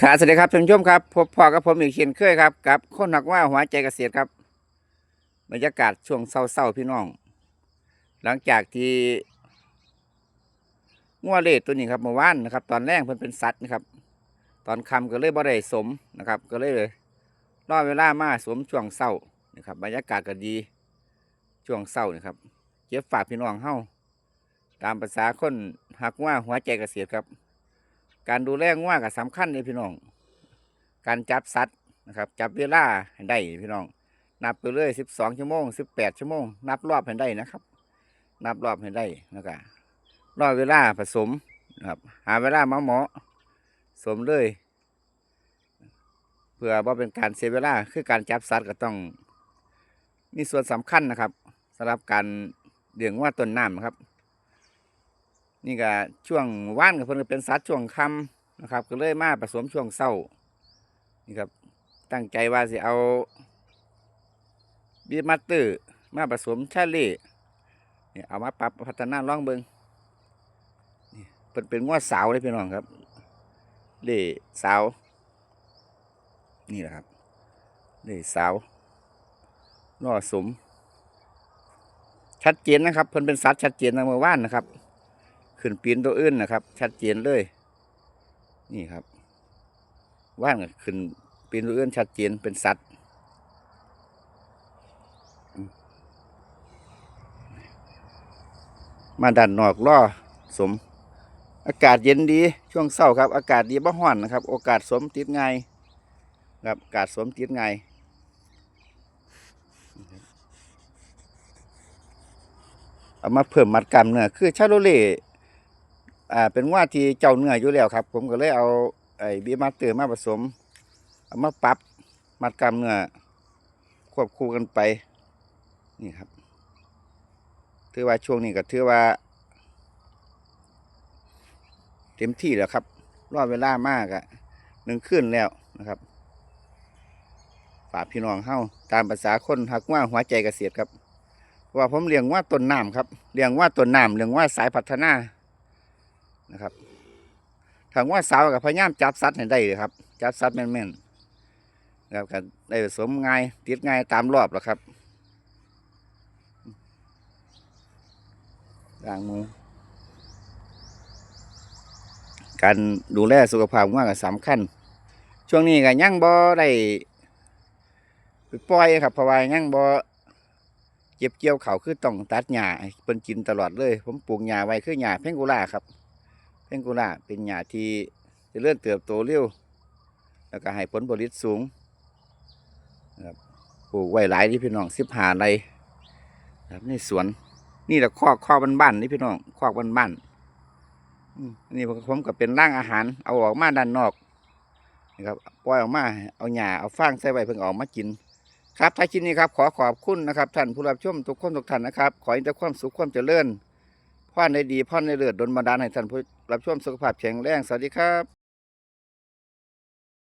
ครับสวัสดีครับท่านผู้ชมครับพบพ่อกับผมอีกเช่นเคยครับกับคนหนักว่าหัวใจเกษตรครับบรรยากาศช่วงเศร้าๆพี่น้อง หลังจากที่งัวเลดตัวนี้ครับเมื่อวานนะครับ ตอนแรกเพิ่นเป็นสัตว์นะครับ ตอนค่ำก็เลยบ่ได้สมนะครับ ก็เลยเลยรอเวลามาสวมช่วงเศร้านะครับบรรยากาศก็ดีช่วงเศร้านะครับเก็บฝากพี่น้องเฮ้าตามภาษาคนหักว่าหัวใจเกษตรครับ การดูแลง่วก็สำคัญเลยพี่น้อง การจับสัตว์นะครับ จับเวลาให้ได้พี่น้อง นับไปเรื่อยสิบสองชั่วโมงสิบแปดชั่วโมง นับรอบให้ได้นะครับ นับรอบให้ได้แล้วก็รอบเวลาผสมนะครับ หาเวลาหมาเหมาะสมเลยเพื่อว่าเป็นการเสียเวลาคือการจับสัตว์ก็ต้องมีส่วนสำคัญนะครับสำหรับการเลี้ยงว่าต้นน้ำนะครับ นี่ก็ช่วงว่านกับเพิ่นก็เป็นสัตว์ช่วงค่ำนะครับ ก็เลยมาผสมช่วงเศร้านี่ครับตั้งใจว่าสิเอาบีมัตเตอร์มาผสมชาเล่เนี่ยเอามาปรับพัฒนาล่องเบิงนี่เป็นเป็นงวดสาวเลยพี่น้องครับ เล่สาว นี่แหละครับเล่สาวล่อสมชัดเจนนะครับเพิ่นเป็นสัตว์ชัดเจนในเมื่อวานนะครับ ขึ้นปีนตัวอื่นนะครับ ชัดเจนเลย นี่ครับว่านกขึ้นปีนตัวอื่นชัดเจนเป็นสัตว์มาดันนอกล่อสม อากาศเย็นดีช่วงเศร้าครับ อากาศดีบ่ฮ้อนนะครับ โอกาสสมติดง่ายครับอากาศสมติดง่ายเอามาเพิ่มมัดกล้ามเนื้อคือชาโลเล่ อ่าเป็นว่าที่เจ้าเนื้ออยู่แล้วครับ ผมก็เลยเอาไอ้บีมาสเตอร์มาผสมเอามาปรับมัดกล้ามเนื้อควบคู่กันไปนี่ครับถือว่าช่วงนี้ก็ถือว่า เต็มที่แล้วครับรอบเวลามากอะหนึ่งขึ้นแล้วนะครับฝากพี่น้องเฮาตามภาษาคนหักว่าหัวใจเกษตรครับว่าผมเลี้ยงว่าต้นน้ำครับเลี้ยงว่าต้นน้ำเลี้ยงว่าสายพัฒนา นะครับทางว่าสาวกับพยายามจับสัตว์ให้ได้เลยครับ จับสัตว์แม่นๆนะครับก็ได้ผสมง่ายติดง่ายตามรอบหรอกครับด่างหมูการดูแลสุขภาพว่าก็สำคัญ ช่วงนี้ก็ยังบ่ได้ปล่อยครับเพราะว่ายังบ่เก็บเกี่ยวเขาคือต้องตัดหญ้าเพิ่นกินตลอดเลย ผมปลูกหญ้าไว้คือหญ้าเพงกูล่าครับ เพงกูล่าเป็นหญ้าที่เจะเลื่อนเติบโตเร็วแล้วก็ให้ผลผลิตสูงนะครับปลูกไว้หลายที่พี่น้องสิบหาไรครับในสวนนี่แหละคอกคอกบ้านๆนี่พี่น้องคอกบ้านๆอืมอันนี่ผมก็เป็นร่างอาหาร เอาออกมาด้านนอกนะครับปล่อยออกมาเอาหญ้าเอาฟางใส่ไว้เพิ่งออกมากิน ครับท้ายชิ้นนี้ครับขอขอบคุณนะครับท่านผู้รับชมทุกคนทุกท่านนะครับ ขอให้แต่ความสุขความเจริญพ่อในดีพ่อในเลือดดลบันดาลให้ท่านผู้ รับชมสุขภาพแข็งแรง สวัสดีครับ